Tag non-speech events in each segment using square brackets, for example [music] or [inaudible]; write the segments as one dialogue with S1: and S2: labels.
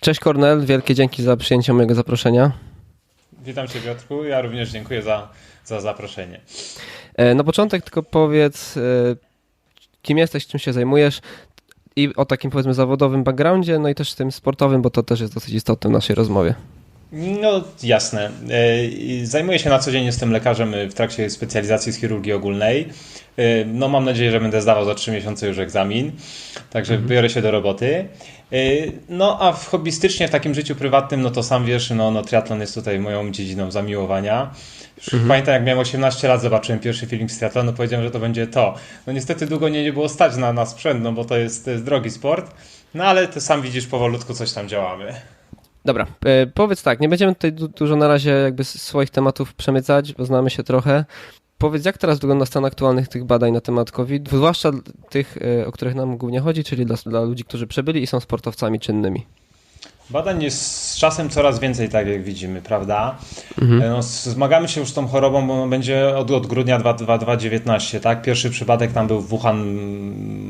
S1: Cześć Kornel, wielkie dzięki za przyjęcie mojego zaproszenia.
S2: Witam Cię Piotrku, ja również dziękuję za, za zaproszenie.
S1: E, na początek tylko powiedz, e, kim jesteś, czym się zajmujesz i o takim powiedzmy zawodowym backgroundzie, no i też tym sportowym, bo to też jest dosyć istotne w naszej rozmowie.
S2: No jasne. E, zajmuję się na co dzień, jestem lekarzem w trakcie specjalizacji z chirurgii ogólnej. E, no mam nadzieję, że będę zdawał za 3 miesiące już egzamin, także mhm. biorę się do roboty. E, no a w hobbystycznie w takim życiu prywatnym, no to sam wiesz, no, no triatlon jest tutaj moją dziedziną zamiłowania. Mhm. Pamiętam jak miałem 18 lat, zobaczyłem pierwszy film z triatlonu, powiedziałem, że to będzie to. No niestety długo nie, nie było stać na, na sprzęt, no bo to jest, to jest drogi sport. No ale ty sam widzisz, powolutku coś tam działamy.
S1: Dobra, e, powiedz tak, nie będziemy tutaj du dużo na razie jakby swoich tematów przemycać, bo znamy się trochę. Powiedz, jak teraz wygląda stan aktualnych tych badań na temat COVID, zwłaszcza tych, e, o których nam głównie chodzi, czyli dla, dla ludzi, którzy przebyli i są sportowcami czynnymi?
S2: Badań jest z czasem coraz więcej, tak jak widzimy, prawda? Mhm. No, zmagamy się już z tą chorobą, bo będzie od, od grudnia 2019, tak? Pierwszy przypadek tam był w Wuhan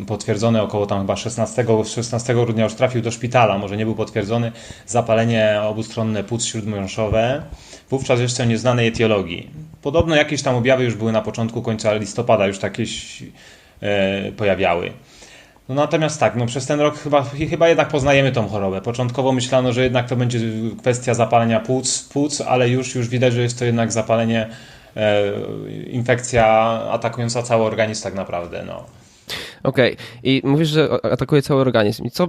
S2: potwierdzony około tam chyba 16, 16 grudnia już trafił do szpitala, może nie był potwierdzony, zapalenie obustronne płuc śródmiąższowe, wówczas jeszcze nieznanej etiologii. Podobno jakieś tam objawy już były na początku, końca listopada, już takie e, pojawiały. No natomiast tak, no przez ten rok chyba, chyba jednak poznajemy tą chorobę. Początkowo myślano, że jednak to będzie kwestia zapalenia płuc, płuc ale już, już widać, że jest to jednak zapalenie, e, infekcja atakująca cały organizm tak naprawdę. No.
S1: Okej, okay. i mówisz, że atakuje cały organizm. I co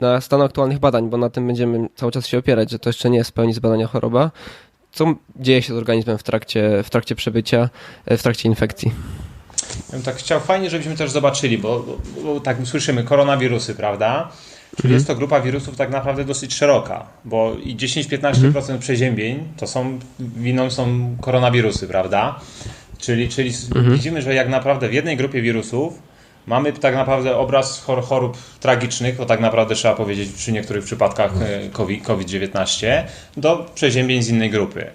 S1: na stan aktualnych badań, bo na tym będziemy cały czas się opierać, że to jeszcze nie jest w pełni zbadania choroba. Co dzieje się z organizmem w trakcie, w trakcie przebycia, e, w trakcie infekcji?
S2: Ja bym tak chciał fajnie, żebyśmy też zobaczyli, bo, bo, bo tak słyszymy koronawirusy, prawda? Czyli mhm. jest to grupa wirusów tak naprawdę dosyć szeroka, bo i 10-15% mhm. przeziębień to są winą są koronawirusy, prawda? Czyli, czyli mhm. widzimy, że jak naprawdę w jednej grupie wirusów mamy tak naprawdę obraz chorób tragicznych, to tak naprawdę trzeba powiedzieć przy niektórych przypadkach e, COVID-19, do przeziębień z innej grupy.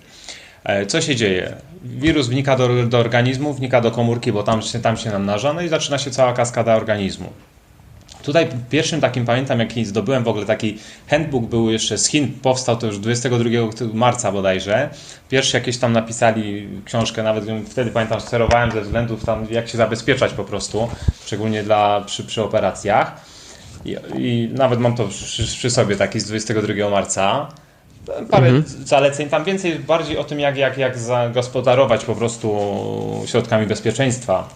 S2: E, co się dzieje? Wirus wnika do, do organizmu, wnika do komórki, bo tam się, tam się namnaża, no i zaczyna się cała kaskada organizmu. Tutaj pierwszym takim pamiętam, jaki zdobyłem w ogóle taki handbook był jeszcze z Chin, powstał to już 22 marca bodajże. Pierwszy jakieś tam napisali książkę, nawet wtedy pamiętam sterowałem ze względów tam jak się zabezpieczać po prostu, szczególnie dla, przy, przy operacjach. I, I, nawet mam to przy, przy sobie taki z 22 marca parę mhm. zaleceń, tam więcej bardziej o tym, jak, jak, jak zagospodarować po prostu środkami bezpieczeństwa,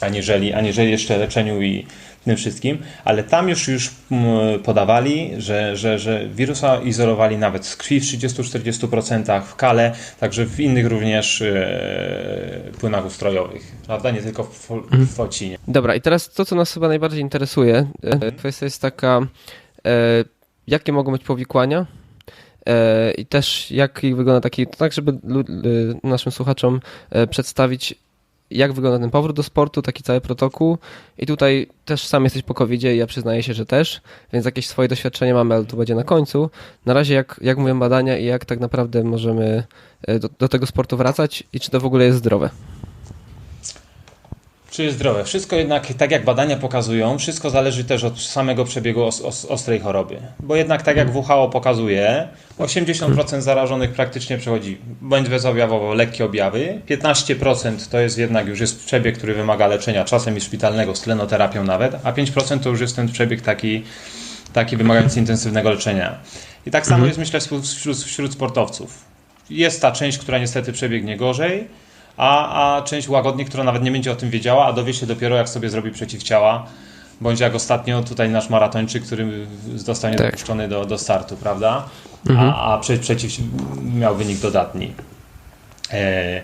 S2: aniżeli, aniżeli jeszcze leczeniu i tym wszystkim, ale tam już już mm, podawali, że, że, że wirusa izolowali nawet z krwi w 30-40%, w kale, także w innych również e, płynach ustrojowych, prawda? Nie tylko w, mhm. w focinie.
S1: Dobra, i teraz to, co nas chyba najbardziej interesuje, e, mhm. kwestia jest taka, e, jakie mogą być powikłania i też jak wygląda taki, tak żeby naszym słuchaczom przedstawić jak wygląda ten powrót do sportu, taki cały protokół. I tutaj też sam jesteś po covid i ja przyznaję się, że też, więc jakieś swoje doświadczenie mamy, ale to będzie na końcu. Na razie jak, jak mówią badania i jak tak naprawdę możemy e, do, do tego sportu wracać i czy to w ogóle jest zdrowe
S2: czy jest zdrowe. Wszystko jednak, tak jak badania pokazują, wszystko zależy też od samego przebiegu os, os, ostrej choroby. Bo jednak, tak jak WHO pokazuje, 80% zarażonych praktycznie przechodzi bądź bezobjawowo lekkie objawy, 15% to jest jednak już jest przebieg, który wymaga leczenia, czasem i szpitalnego, z tlenoterapią nawet, a 5% to już jest ten przebieg taki, taki wymagający intensywnego leczenia. I tak samo mhm. jest myślę wśród, wśród sportowców. Jest ta część, która niestety przebiegnie gorzej, a, a część łagodnie, która nawet nie będzie o tym wiedziała, a dowie się dopiero jak sobie zrobi przeciwciała, bądź jak ostatnio tutaj nasz maratończyk, który zostanie tak. dopuszczony do, do startu, prawda? Mhm. A, a prze, przeciw miał wynik dodatni. E,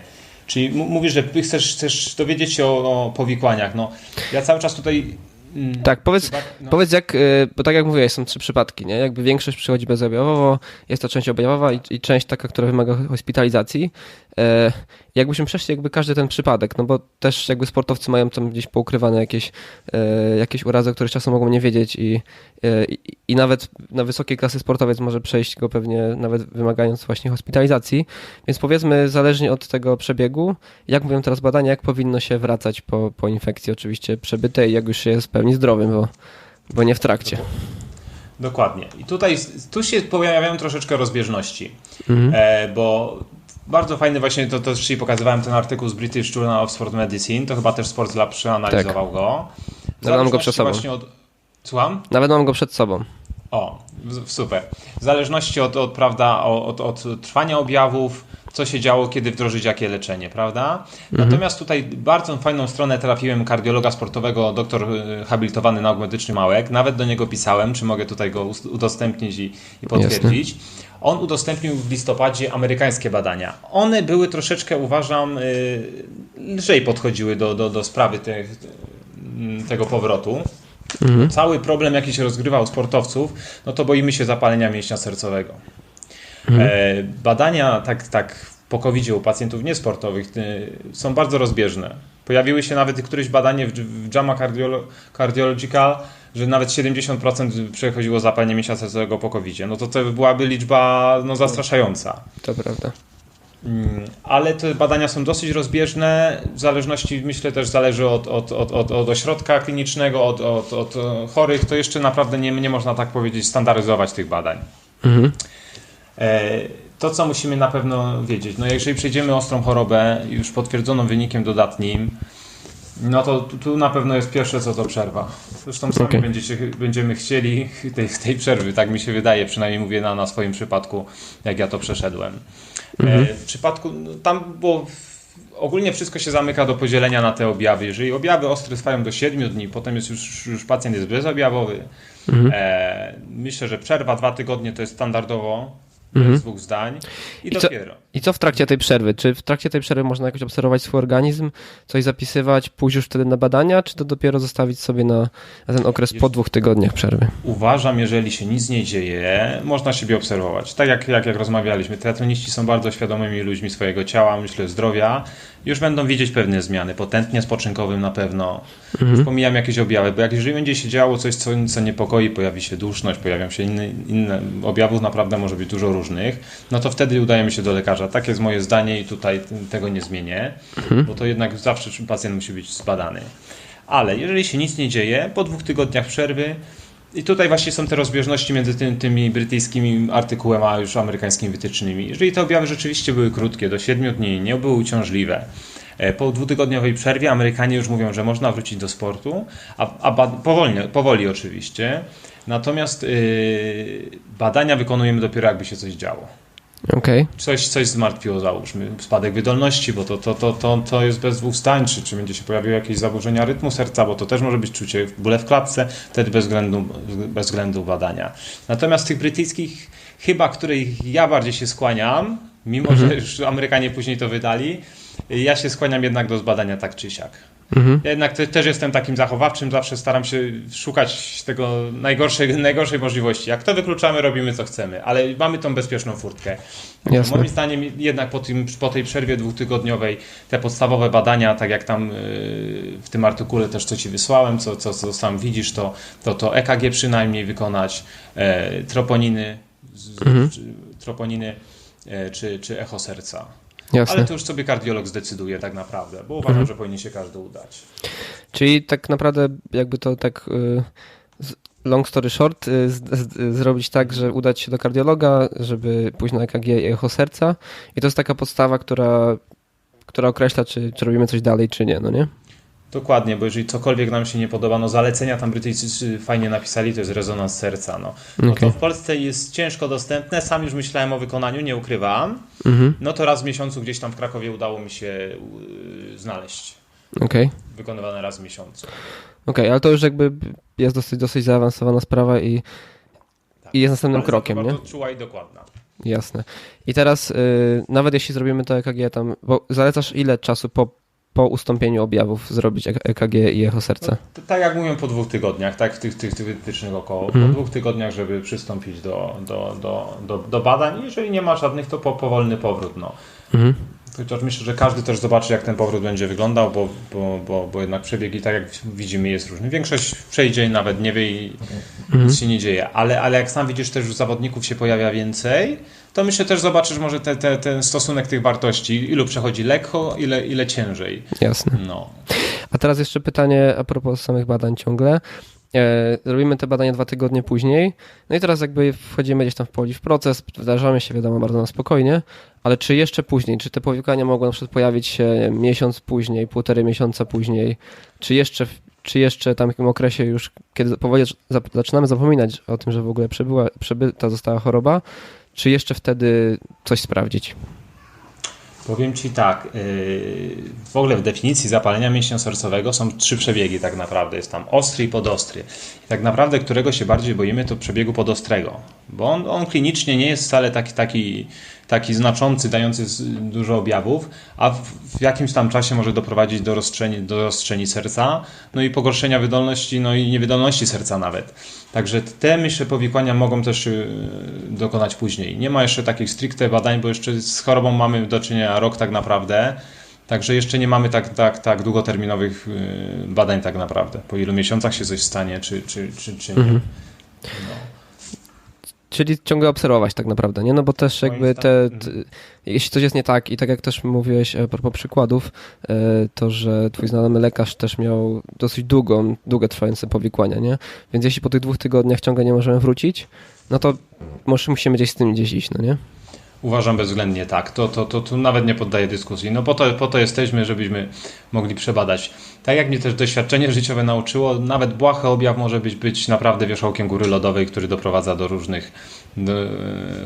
S2: czyli mówisz, że chcesz, chcesz dowiedzieć się o, o powikłaniach. No, ja cały czas tutaj
S1: Mm. Tak, powiedz, no. powiedz jak, y, bo tak jak mówiłeś, są trzy przypadki, nie? Jakby większość przychodzi bezobjawowo, jest to część objawowa i, i część taka, która wymaga hospitalizacji. E, jakbyśmy przeszli jakby każdy ten przypadek, no bo też jakby sportowcy mają tam gdzieś poukrywane jakieś, e, jakieś urazy, o których czasem mogą nie wiedzieć i, e, i, nawet na wysokiej klasy sportowiec może przejść go pewnie nawet wymagając właśnie hospitalizacji. Więc powiedzmy, zależnie od tego przebiegu, jak mówią teraz badania, jak powinno się wracać po, po infekcji oczywiście przebytej, jak już się jest w pełni zdrowym, bo, bo nie w trakcie.
S2: Dokładnie. I tutaj tu się pojawiają troszeczkę rozbieżności, mhm. e, bo bardzo fajny właśnie, to, to dzisiaj pokazywałem ten artykuł z British Journal of Sport Medicine, to chyba też Sports Lab przeanalizował tak. go.
S1: Nawet mam go przed sobą. Od...
S2: Słucham?
S1: Nawet mam go przed sobą.
S2: O, super. W zależności od, od prawda, od, od trwania objawów, co się działo, kiedy wdrożyć jakie leczenie, prawda? Mhm. Natomiast tutaj bardzo fajną stronę trafiłem kardiologa sportowego, doktor y, habilitowany nauk medyczny Małek. Nawet do niego pisałem, czy mogę tutaj go udostępnić i, i potwierdzić. Jasne. On udostępnił w listopadzie amerykańskie badania. One były troszeczkę, uważam, y, lżej podchodziły do, do, do sprawy te, tego powrotu. Mhm. Cały problem, jaki się rozgrywa u sportowców, no to boimy się zapalenia mięśnia sercowego. Mhm. E, badania tak, tak po covid u pacjentów niesportowych są bardzo rozbieżne. Pojawiły się nawet któreś badanie w JAMA Cardiological, że nawet 70% przechodziło zapalenie mięśnia sercowego po covid No to to byłaby liczba no, zastraszająca.
S1: To prawda.
S2: Mm, ale te badania są dosyć rozbieżne, w zależności, myślę, też zależy od, od, od, od, od ośrodka klinicznego, od, od, od chorych, to jeszcze naprawdę nie, nie można tak powiedzieć standaryzować tych badań. Mhm. E, to, co musimy na pewno wiedzieć, no jeżeli przejdziemy ostrą chorobę, już potwierdzoną wynikiem dodatnim, no to tu na pewno jest pierwsze co to przerwa. Zresztą sami okay. będziecie, będziemy chcieli [laughs] tej, tej przerwy, tak mi się wydaje, przynajmniej mówię na, na swoim przypadku, jak ja to przeszedłem. Mhm. E, w przypadku, no, tam było ogólnie wszystko się zamyka do podzielenia na te objawy. Jeżeli objawy ostre trwają do 7 dni, potem jest już, już pacjent jest bezobjawowy. Mhm. E, myślę, że przerwa dwa tygodnie to jest standardowo mhm. dwóch zdań i, I dopiero.
S1: Co, I co w trakcie tej przerwy? Czy w trakcie tej przerwy można jakoś obserwować swój organizm, coś zapisywać, pójść już wtedy na badania, czy to dopiero zostawić sobie na, na ten okres po dwóch tygodniach przerwy?
S2: Uważam, jeżeli się nic nie dzieje, można siebie obserwować. Tak jak, jak, jak rozmawialiśmy, teatroniści są bardzo świadomymi ludźmi swojego ciała, myślę zdrowia już będą widzieć pewne zmiany. Potętnie spoczynkowym na pewno. Mhm. Już pomijam jakieś objawy, bo jak jeżeli będzie się działo coś, co, co niepokoi, pojawi się duszność, pojawią się inne, inne objawów, naprawdę może być dużo różnych, no to wtedy udajemy się do lekarza. Tak jest moje zdanie i tutaj tego nie zmienię, mhm. bo to jednak zawsze pacjent musi być zbadany. Ale jeżeli się nic nie dzieje, po dwóch tygodniach przerwy i tutaj właśnie są te rozbieżności między tym, tymi brytyjskimi artykułem, a już amerykańskimi wytycznymi. Jeżeli te objawy rzeczywiście były krótkie, do 7 dni, nie były uciążliwe, e, po dwutygodniowej przerwie Amerykanie już mówią, że można wrócić do sportu, a, a powolnie, powoli oczywiście. Natomiast yy, badania wykonujemy dopiero jakby się coś działo.
S1: Okay.
S2: Coś, coś zmartwiło, załóżmy, spadek wydolności, bo to, to, to, to, to jest bez dwóch stań, czy, czy będzie się pojawiło jakieś zaburzenia rytmu serca, bo to też może być czucie bóle w klatce, wtedy bez względu, bez względu badania. Natomiast tych brytyjskich, chyba których ja bardziej się skłaniam, mimo mhm. że już Amerykanie później to wydali, ja się skłaniam jednak do zbadania tak czy siak. Mhm. Ja jednak te, też jestem takim zachowawczym, zawsze staram się szukać tego najgorszej, [laughs] najgorszej możliwości. Jak to wykluczamy, robimy co chcemy, ale mamy tą bezpieczną furtkę. Jasne. Moim zdaniem jednak po, tym, po tej przerwie dwutygodniowej te podstawowe badania, tak jak tam yy, w tym artykule też co Ci wysłałem, co, co, co sam widzisz, to, to, to EKG przynajmniej wykonać, e, troponiny, mhm. troponiny e, czy, czy echo serca. Jasne. Ale to już sobie kardiolog zdecyduje tak naprawdę, bo uważam, mhm. że powinien się każdy udać.
S1: Czyli tak naprawdę jakby to tak y, long story short, y, z, z, zrobić tak, że udać się do kardiologa, żeby pójść na EKG i echo serca i to jest taka podstawa, która, która określa, czy, czy robimy coś dalej, czy nie, no nie?
S2: Dokładnie, bo jeżeli cokolwiek nam się nie podoba, no zalecenia tam Brytyjczycy fajnie napisali, to jest rezonans serca. No, no okay. to w Polsce jest ciężko dostępne, sam już myślałem o wykonaniu, nie ukrywam. Mhm. No to raz w miesiącu gdzieś tam w Krakowie udało mi się yy, znaleźć.
S1: Okay.
S2: Wykonywane raz w miesiącu. Okej,
S1: okay, ale to już jakby jest dosyć, dosyć zaawansowana sprawa i, tak. i jest następnym
S2: bardzo,
S1: krokiem,
S2: bardzo
S1: nie?
S2: czuła i dokładna.
S1: Jasne. I teraz yy, nawet jeśli zrobimy to EKG tam, bo zalecasz ile czasu po po ustąpieniu objawów zrobić EKG i echo serca?
S2: No, tak jak mówią po dwóch tygodniach, tak w tych, tych, tych wytycznych około, po mhm. dwóch tygodniach, żeby przystąpić do, do, do, do, do badań. Jeżeli nie ma żadnych, to po, powolny powrót. No. Mhm. Chociaż myślę, że każdy też zobaczy, jak ten powrót będzie wyglądał, bo, bo, bo, bo jednak przebiegi, tak jak widzimy, jest różny. Większość przejdzie nawet nie wie i mhm. nic się nie dzieje. Ale, ale jak sam widzisz, też zawodników się pojawia więcej, to myślę też zobaczysz może te, te, ten stosunek tych wartości. Ilu przechodzi lekko, ile, ile ciężej.
S1: Jasne. No. A teraz jeszcze pytanie a propos samych badań ciągle. E, robimy te badania dwa tygodnie później. No i teraz jakby wchodzimy gdzieś tam w poli w proces, wdrażamy się, wiadomo, bardzo na spokojnie, ale czy jeszcze później, czy te powikłania mogą na przykład pojawić się miesiąc później, półtorej miesiąca później, czy jeszcze, czy jeszcze tam w takim okresie już, kiedy powoli zaczynamy zapominać o tym, że w ogóle przebyła, przebyta została choroba, czy jeszcze wtedy coś sprawdzić?
S2: Powiem Ci tak, yy, w ogóle w definicji zapalenia mięśnia sercowego są trzy przebiegi tak naprawdę. Jest tam ostry i podostry. I tak naprawdę którego się bardziej boimy to przebiegu podostrego, bo on, on klinicznie nie jest wcale taki, taki, taki znaczący, dający dużo objawów, a w, w jakimś tam czasie może doprowadzić do rozstrzeni, do rozstrzeni serca, no i pogorszenia wydolności, no i niewydolności serca nawet. Także te myślę powikłania mogą też yy, dokonać później. Nie ma jeszcze takich stricte badań, bo jeszcze z chorobą mamy do czynienia rok tak naprawdę. Także jeszcze nie mamy tak, tak, tak długoterminowych yy, badań tak naprawdę. Po ilu miesiącach się coś stanie, czy, czy, czy, czy nie.
S1: Mhm.
S2: No.
S1: Czyli ciągle obserwować tak naprawdę, nie? No bo też jakby te, te, jeśli coś jest nie tak i tak jak też mówiłeś a propos przykładów, e, to, że twój znajomy lekarz też miał dosyć długą, długo trwające powikłania, nie? Więc jeśli po tych dwóch tygodniach ciągle nie możemy wrócić, no to może musimy gdzieś z tym gdzieś iść, no nie?
S2: Uważam bezwzględnie tak. To, to, to, to nawet nie poddaję dyskusji. No po to, po to jesteśmy, żebyśmy mogli przebadać. Tak jak mnie też doświadczenie [laughs] życiowe nauczyło, nawet błahy objaw może być, być naprawdę wierzchołkiem góry lodowej, który doprowadza do różnych do, e,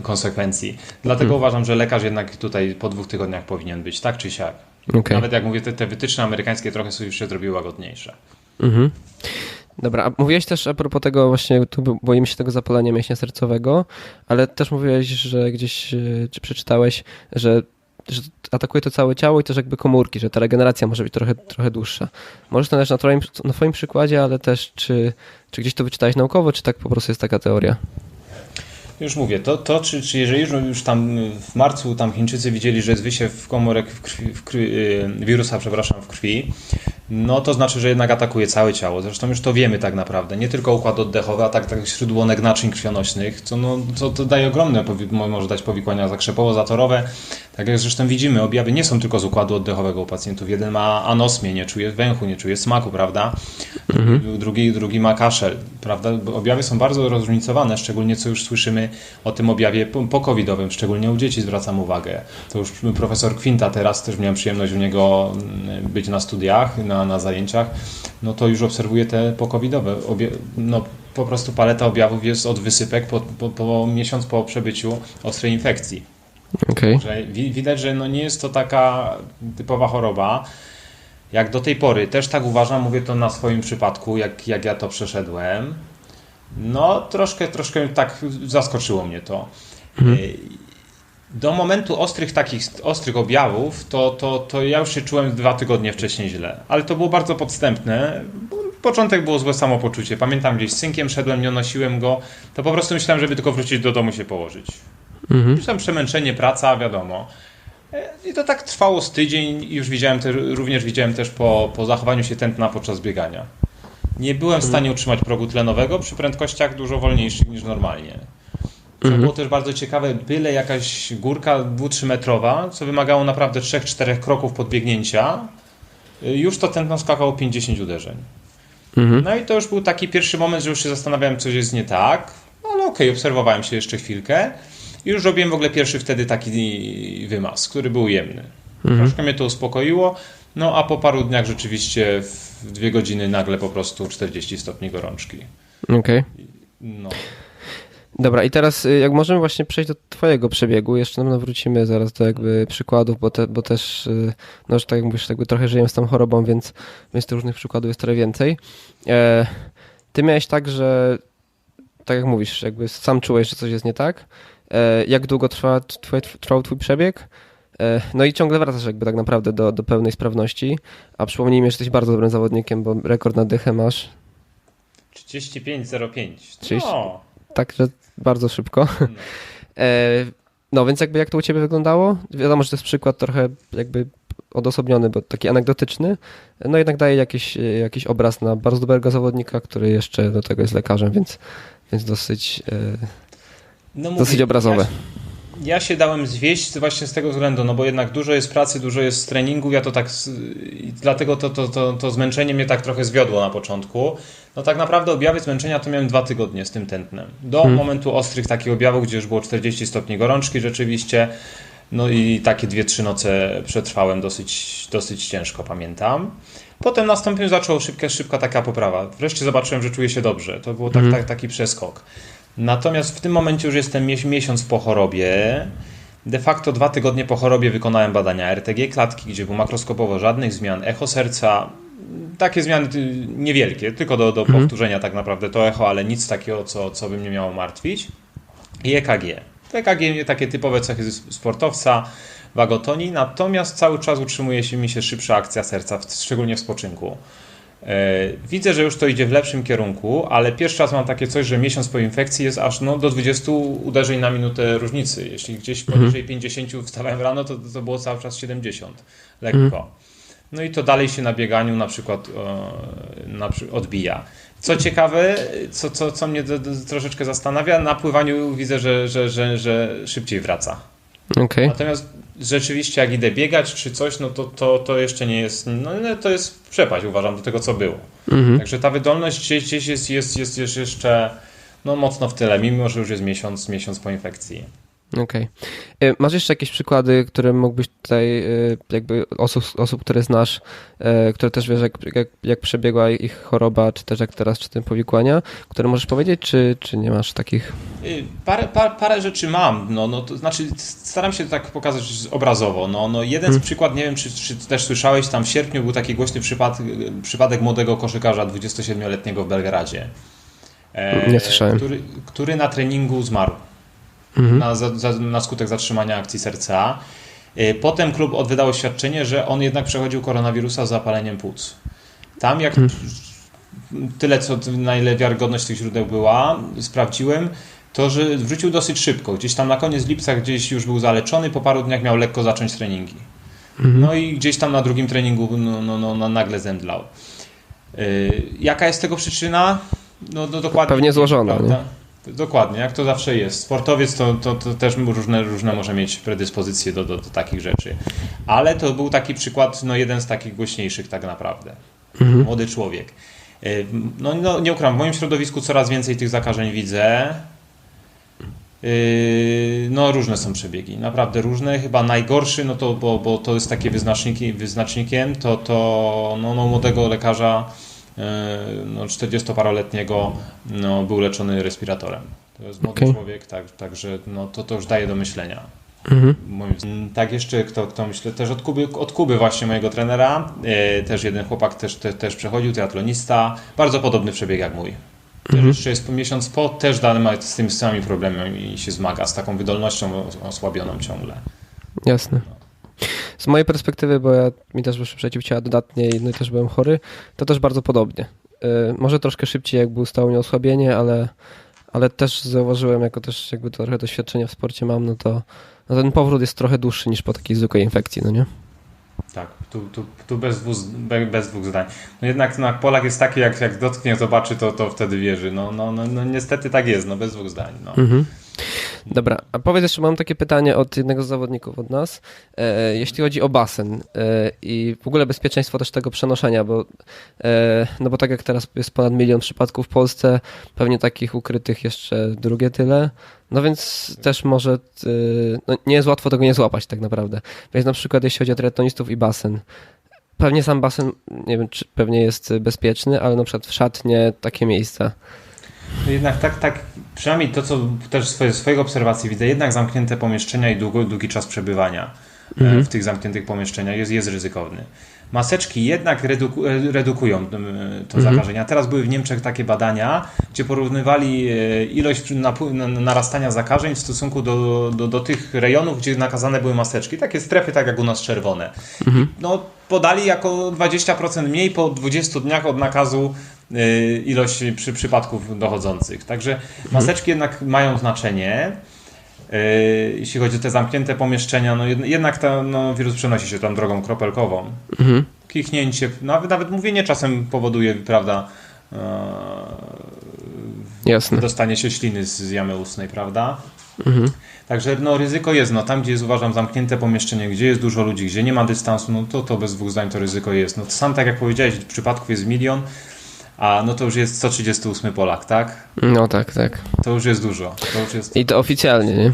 S2: konsekwencji. Dlatego uważam, że lekarz jednak tutaj po dwóch tygodniach powinien być, tak czy siak.
S1: Okej.
S2: Nawet jak mówię, te, te wytyczne amerykańskie trochę sobie już się zrobiły łagodniejsze.
S1: Mhm. Dobra, a mówiłeś też a propos tego właśnie, tu bo- boimy się tego zapalenia mięśnia sercowego, ale też mówiłeś, że gdzieś, e, czy przeczytałeś, że, że atakuje to całe ciało i też jakby komórki, że ta regeneracja może być trochę, trochę dłuższa. Możesz to też na twoim, na twoim przykładzie, ale też czy, czy gdzieś to wyczytałeś naukowo, czy tak po prostu jest taka teoria?
S2: Już mówię, to, to czy, czy jeżeli już, już tam w marcu tam Chińczycy widzieli, że jest wysiew komórek w krwi, w krwi, yy, wirusa, przepraszam, w krwi, no to znaczy, że jednak atakuje całe ciało. Zresztą już to wiemy tak naprawdę. Nie tylko układ oddechowy, a tak, tak śródłonek naczyń krwionośnych, co, no, co to daje ogromne, może dać powikłania zakrzepowo-zatorowe. Tak jak zresztą widzimy, objawy nie są tylko z układu oddechowego u pacjentów. Jeden ma anosmię, nie czuje węchu, nie czuje smaku, prawda? Drugi, drugi ma kaszel, prawda? Objawy są bardzo rozróżnicowane, szczególnie co już słyszymy o tym objawie po- po-covidowym, szczególnie u dzieci zwracam uwagę. To już profesor Quinta teraz też miałem przyjemność u niego mm, być na studiach, na, na zajęciach, no to już obserwuję te po-covidowe. Obie- no, po prostu paleta objawów jest od wysypek po, po, po miesiąc po przebyciu ostrej infekcji.
S1: Okej.
S2: Że wi- widać, że no nie jest to taka typowa choroba. Jak do tej pory, też tak uważam, mówię to na swoim przypadku, jak, jak ja to przeszedłem. No, troszkę, troszkę tak zaskoczyło mnie to. Y, Do momentu ostrych takich ostrych objawów, to, to, to ja już się czułem dwa tygodnie wcześniej źle. Ale to było bardzo podstępne. Początek było złe samopoczucie. Pamiętam gdzieś z synkiem szedłem, nie nosiłem go. To po prostu myślałem, żeby tylko wrócić do domu się położyć.
S1: Mhm.
S2: Już tam przemęczenie, praca, wiadomo. E, I to tak trwało z tydzień i już widziałem te, również widziałem też po, po zachowaniu się tętna podczas biegania. Nie byłem w stanie utrzymać progu tlenowego przy prędkościach dużo wolniejszych niż normalnie. Co było też bardzo ciekawe, byle jakaś górka 2-3 metrowa, co wymagało naprawdę 3-4 kroków podbiegnięcia, y, już to tętno skakało 50 uderzeń.
S1: Mhm.
S2: No i to już był taki pierwszy moment, że już się zastanawiałem, coś jest nie tak, no ale okej, obserwowałem się jeszcze chwilkę i już robiłem w ogóle pierwszy wtedy taki wymaz, który był ujemny. Troszkę mnie to uspokoiło, no a po paru dniach rzeczywiście w dwie godziny nagle po prostu 40 stopni gorączki.
S1: Okej.
S2: No.
S1: Dobra, i teraz y, jak możemy właśnie przejść do twojego przebiegu, jeszcze na pewno wrócimy zaraz do jakby przykładów, bo, te, bo też, y, no że tak jak mówisz, jakby trochę żyjemy z tą chorobą, więc, więc tych różnych przykładów jest trochę więcej. E, ty miałeś tak, że tak jak mówisz, jakby sam czułeś, że coś jest nie tak. E, jak długo trwa, twój, trwał twój przebieg? E, no i ciągle wracasz jakby tak naprawdę do, do pełnej sprawności, a przypomnij mi, że jesteś bardzo dobrym zawodnikiem, bo rekord na dychę masz,
S2: 35,05.
S1: 30.
S2: No.
S1: Także bardzo szybko. [laughs] E, No więc jakby jak to u Ciebie wyglądało? Wiadomo, że to jest przykład trochę jakby odosobniony, bo taki anegdotyczny, no jednak daje jakiś, jakiś obraz na bardzo dobrego zawodnika, który jeszcze do tego jest lekarzem, więc, więc dosyć, e,
S2: No mówię,
S1: dosyć obrazowe.
S2: Ja, się dałem zwieść właśnie z tego względu, no bo jednak dużo jest pracy, dużo jest treningu, ja to tak, dlatego to, to, to, to zmęczenie mnie tak trochę zwiodło na początku. No tak naprawdę objawy zmęczenia to miałem dwa tygodnie z tym tętnem. Do hmm. momentu ostrych takich objawów, gdzie już było 40 stopni gorączki rzeczywiście, no i takie dwie, trzy noce przetrwałem dosyć, dosyć ciężko, pamiętam. Potem nastąpił, zaczął szybka, szybka taka poprawa. Wreszcie zobaczyłem, że czuję się dobrze. To był tak, hmm. tak, taki przeskok. Natomiast w tym momencie już jestem miesiąc po chorobie. De facto dwa tygodnie po chorobie wykonałem badania RTG klatki, gdzie było makroskopowo żadnych zmian, echo serca, takie zmiany niewielkie, tylko do, do mhm. powtórzenia tak naprawdę to echo, ale nic takiego, co, co by mnie miało martwić. I EKG. EKG takie typowe cechy sportowca, wagotonii, natomiast cały czas utrzymuje się mi się szybsza akcja serca, szczególnie w spoczynku. E, widzę, że już to idzie w lepszym kierunku, ale pierwszy raz mam takie coś, że miesiąc po infekcji jest aż no, do 20 uderzeń na minutę różnicy. Jeśli gdzieś mhm. poniżej 50 wstawałem rano, to, to było cały czas 70. Lekko. Mhm. No i to dalej się na bieganiu na przykład e, na, odbija. Co ciekawe, co, co, co mnie troszeczkę zastanawia, na pływaniu widzę, że, że, że, że szybciej wraca.
S1: Okay.
S2: Natomiast rzeczywiście jak idę biegać czy coś, no to, to, to jeszcze nie jest, no to jest przepaść uważam do tego co było. Mhm. Także ta wydolność gdzieś, jest, jest, jest, jest jeszcze no, mocno w tyle, mimo że już jest miesiąc, miesiąc po infekcji.
S1: Okej. Okay. Masz jeszcze jakieś przykłady, które mógłbyś tutaj, y, jakby osób, osób które znasz, y, które też wiesz, jak, jak, jak, przebiegła ich choroba, czy też jak teraz, czy tym powikłania, które możesz powiedzieć, czy, czy nie masz takich?
S2: Y, parę, parę, parę rzeczy mam, no, no to znaczy staram się tak pokazać obrazowo. No, no jeden hmm. z przykład, nie wiem, czy, czy też słyszałeś, tam w sierpniu był taki głośny przypadek, przypadek młodego koszykarza 27-letniego w Belgradzie.
S1: E, nie słyszałem.
S2: Który, który na treningu zmarł mhm. na, za, na skutek zatrzymania akcji serca. Y, potem klub wydał oświadczenie, że on jednak przechodził koronawirusa z zapaleniem płuc. Tam jak mhm. tyle, co na ile wiarygodność tych źródeł była, sprawdziłem, to że wrócił dosyć szybko. Gdzieś tam na koniec lipca gdzieś już był zaleczony, po paru dniach miał lekko zacząć treningi. Mhm. No i gdzieś tam na drugim treningu no, no, no, no nagle zemdlał. Yy, jaka jest tego przyczyna?
S1: No, no dokładnie. Pewnie złożona. Nie?
S2: Dokładnie, jak to zawsze jest. Sportowiec to, to, to też różne, różne może mieć predyspozycje do, do, do, takich rzeczy. Ale to był taki przykład, no jeden z takich głośniejszych tak naprawdę. Mhm. Młody człowiek. Y, no, no nie ukrywam, w moim środowisku coraz więcej tych zakażeń widzę. Y, no różne są przebiegi, naprawdę różne. Chyba najgorszy, no to, bo, bo to jest takie wyznaczniki, wyznacznikiem, to, to no, no młodego lekarza no, 40-paroletniego no, był leczony respiratorem. To jest młody okay. człowiek, tak, także no, to, to już daje do myślenia. Mhm. Tak, jeszcze kto, kto myślę, też od Kuby, od Kuby właśnie mojego trenera, e, też jeden chłopak też, te, też przechodził, triatlonista, bardzo podobny przebieg jak mój. Mhm. Jeszcze jest miesiąc po, też dany ma z tymi samymi problemami i się zmaga, z taką wydolnością osłabioną ciągle.
S1: Jasne. Z mojej perspektywy, bo ja, mi też wyszły przeciwciała dodatnie i no też byłem chory, to też bardzo podobnie. Yy, może troszkę szybciej, jak był stało mnie osłabienie, ale, ale też zauważyłem, jako też jakby trochę doświadczenia w sporcie mam, no to no ten powrót jest trochę dłuższy niż po takiej zwykłej infekcji, no nie?
S2: Tak, tu, tu, tu bez, dwóch, bez dwóch zdań. No jednak no, Polak jest taki, jak, jak dotknie, zobaczy, to, to wtedy wierzy. No, no, no, no niestety tak jest, no bez dwóch zdań. No. Mhm.
S1: Dobra, a powiedz jeszcze, mam takie pytanie od jednego z zawodników od nas. E, jeśli chodzi o basen e, i w ogóle bezpieczeństwo też tego przenoszenia, bo, e, no bo tak jak teraz jest ponad milion przypadków w Polsce, pewnie takich ukrytych jeszcze drugie tyle, no więc też może e, no nie jest łatwo tego nie złapać tak naprawdę. Więc na przykład jeśli chodzi o triatlonistów i basen, pewnie sam basen, nie wiem, czy pewnie jest bezpieczny, ale na przykład w szatnie takie miejsca.
S2: Jednak tak, tak, przynajmniej to, co też swoje, swojej obserwacji widzę, jednak zamknięte pomieszczenia i długo, długi czas przebywania e, mhm. w tych zamkniętych pomieszczeniach jest, jest ryzykowny. Maseczki jednak reduku, e, redukują to mhm. zakażenie. Teraz były w Niemczech takie badania, gdzie porównywali e, ilość narastania zakażeń w stosunku do, do, do tych rejonów, gdzie nakazane były maseczki. Takie strefy, tak jak u nas czerwone. Mhm. No, podali jako 20% mniej po 20 dniach od nakazu ilość przy, przypadków dochodzących. Także mhm. maseczki jednak mają znaczenie. Y, jeśli chodzi o te zamknięte pomieszczenia, no jednak ta, no, wirus przenosi się tam drogą kropelkową. Mhm. Kichnięcie, nawet, nawet mówienie czasem powoduje, prawda, e,
S1: Jasne.
S2: dostanie się śliny z jamy ustnej, prawda?
S1: Mhm.
S2: Także no, ryzyko jest, no tam gdzie jest uważam zamknięte pomieszczenie, gdzie jest dużo ludzi, gdzie nie ma dystansu, no to to bez dwóch zdań to ryzyko jest. No sam tak jak powiedziałeś, przypadków jest milion, a no to już jest 138 Polak, tak?
S1: No tak, tak.
S2: To już jest dużo. To już jest...
S1: I to oficjalnie, nie?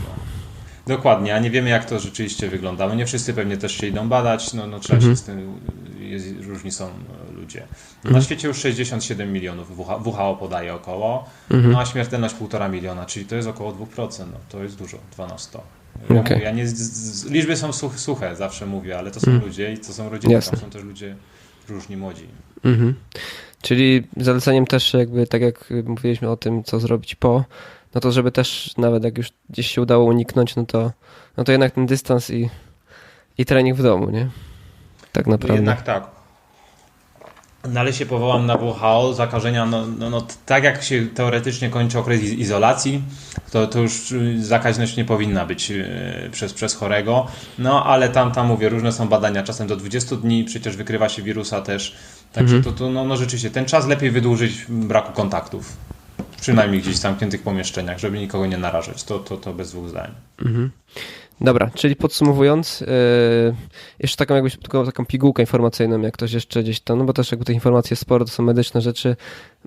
S2: Dokładnie, a nie wiemy jak to rzeczywiście wygląda. No nie wszyscy pewnie też się idą badać, no, no trzeba
S1: Mhm.
S2: się z tym, jest, różni są ludzie. Na świecie już 67 milionów WHO, podaje około,
S1: Mhm.
S2: no a śmiertelność 1,5 miliona, czyli to jest około 2%, no to jest dużo, 2 na 100. Ja,
S1: Okej.
S2: mówię, ja nie, z, z, liczby są suche, suche, zawsze mówię, ale to są ludzie i to są rodziny,
S1: Mhm. Jasne.
S2: tam są też ludzie różni, młodzi.
S1: Mhm. Czyli zaleceniem też jakby, tak jak mówiliśmy o tym, co zrobić po, no to żeby też nawet jak już gdzieś się udało uniknąć, no to, no to jednak ten dystans i, i trening w domu, nie? Tak naprawdę.
S2: jednak tak. No ale się powołam na WHO, zakażenia, no, no, no tak jak się teoretycznie kończy okres iz- izolacji, to, to już y, zakaźność nie powinna być y, przez, przez chorego, no ale tam, tam mówię, różne są badania, czasem do 20 dni przecież wykrywa się wirusa też, także to, to no, no rzeczywiście ten czas lepiej wydłużyć w braku kontaktów, przynajmniej gdzieś w zamkniętych pomieszczeniach, żeby nikogo nie narażać, to, to, to bez dwóch zdań.
S1: Mhm. Dobra, czyli podsumowując, yy, jeszcze taką jakbyś tylko taką pigułkę informacyjną, jak ktoś jeszcze gdzieś tam, no bo też jakby tych informacji jest sporo, to są medyczne rzeczy,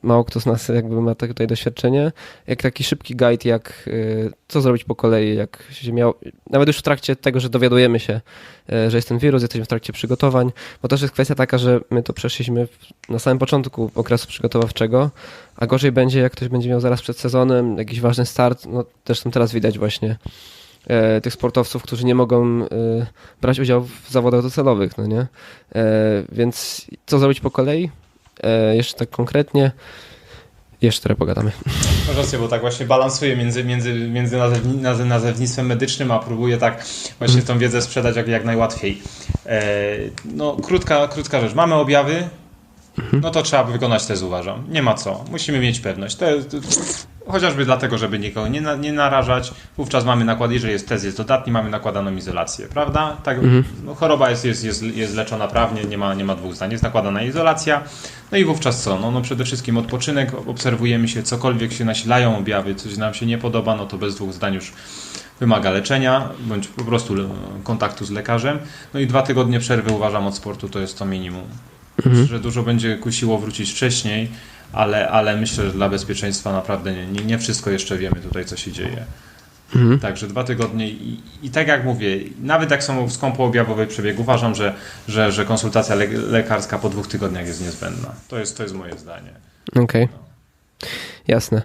S1: mało kto z nas jakby ma tak- tutaj doświadczenie, jak taki szybki guide, jak yy, co zrobić po kolei, jak się miał, nawet już w trakcie tego, że dowiadujemy się, yy, że jest ten wirus, jesteśmy w trakcie przygotowań, bo też jest kwestia taka, że my to przeszliśmy na samym początku okresu przygotowawczego, a gorzej będzie, jak ktoś będzie miał zaraz przed sezonem jakiś ważny start, no też tam teraz widać właśnie e, tych sportowców, którzy nie mogą e, brać udziału w zawodach docelowych, no nie? E, więc co zrobić po kolei? E, jeszcze tak konkretnie. Jeszcze trochę pogadamy.
S2: Masz rację, bo tak właśnie balansuję między, między, między nazewni, naze- nazewnictwem medycznym, a próbuję tak właśnie tą wiedzę sprzedać jak, jak najłatwiej. E, no, krótka, krótka rzecz. Mamy objawy, no to trzeba wykonać test, uważam. Nie ma co. Musimy mieć pewność. Chociażby dlatego, żeby nikogo nie, na, nie narażać. Wówczas mamy nakład, jeżeli jest test jest dodatni, mamy nakładaną izolację, prawda? Tak, no, choroba jest, jest, jest, jest leczona prawnie, nie ma, nie ma dwóch zdań. Jest nakładana izolacja. No i wówczas co? No, no przede wszystkim odpoczynek, obserwujemy się, cokolwiek się nasilają objawy, coś nam się nie podoba, no to bez dwóch zdań już wymaga leczenia, bądź po prostu kontaktu z lekarzem. No i dwa tygodnie przerwy uważam od sportu to jest to minimum. Że dużo będzie kusiło wrócić wcześniej, ale, ale myślę, że dla bezpieczeństwa naprawdę nie, nie, wszystko jeszcze wiemy tutaj, co się dzieje. Także dwa tygodnie i, i tak jak mówię, nawet jak są skąpoobjawowy przebieg, uważam, że, że, że konsultacja le, lekarska po dwóch tygodniach jest niezbędna. To jest, to jest moje zdanie.
S1: Okej. Jasne.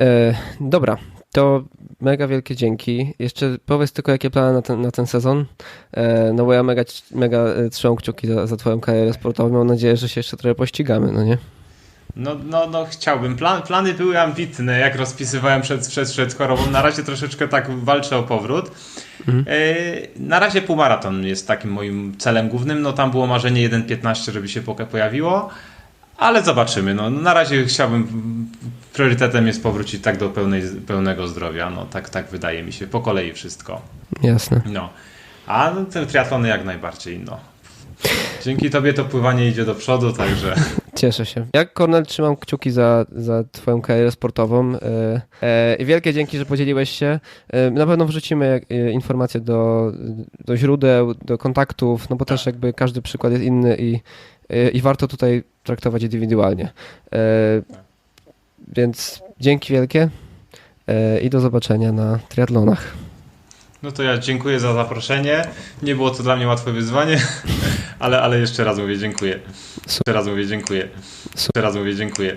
S1: E, dobra, to mega wielkie dzięki. Jeszcze powiedz tylko, jakie plany na ten, na ten sezon. E, no bo ja mega, mega e, trzymam kciuki za, za twoją karierę sportową. Mam nadzieję, że się jeszcze trochę pościgamy, no nie?
S2: No, no, no chciałbym. Plan, plany były ambitne, jak rozpisywałem przed, przed, przed chorobą. Na razie troszeczkę tak walczę o powrót. E, na razie półmaraton jest takim moim celem głównym. No tam było marzenie 1.15, żeby się pojawiło. Ale zobaczymy. No, na razie chciałbym, priorytetem jest powrócić tak do pełnej, pełnego zdrowia. No tak, tak wydaje mi się. Po kolei wszystko.
S1: Jasne.
S2: No. A no, te triatlony jak najbardziej, no. Dzięki tobie to pływanie idzie do przodu, także... [laughs]
S1: Cieszę się. Jak Kornel, trzymam kciuki za, za Twoją karierę sportową. E, e, I wielkie dzięki, że podzieliłeś się. E, na pewno wrzucimy informacje do, do źródeł, do kontaktów, no bo też jakby każdy przykład jest inny i, i warto tutaj traktować indywidualnie. Więc dzięki wielkie e, i do zobaczenia na triatlonach.
S2: No to ja dziękuję za zaproszenie. Nie było to dla mnie łatwe wyzwanie, [laughs] ale, ale jeszcze raz mówię dziękuję. Jeszcze raz mówię dziękuję. Jeszcze raz mówię dziękuję.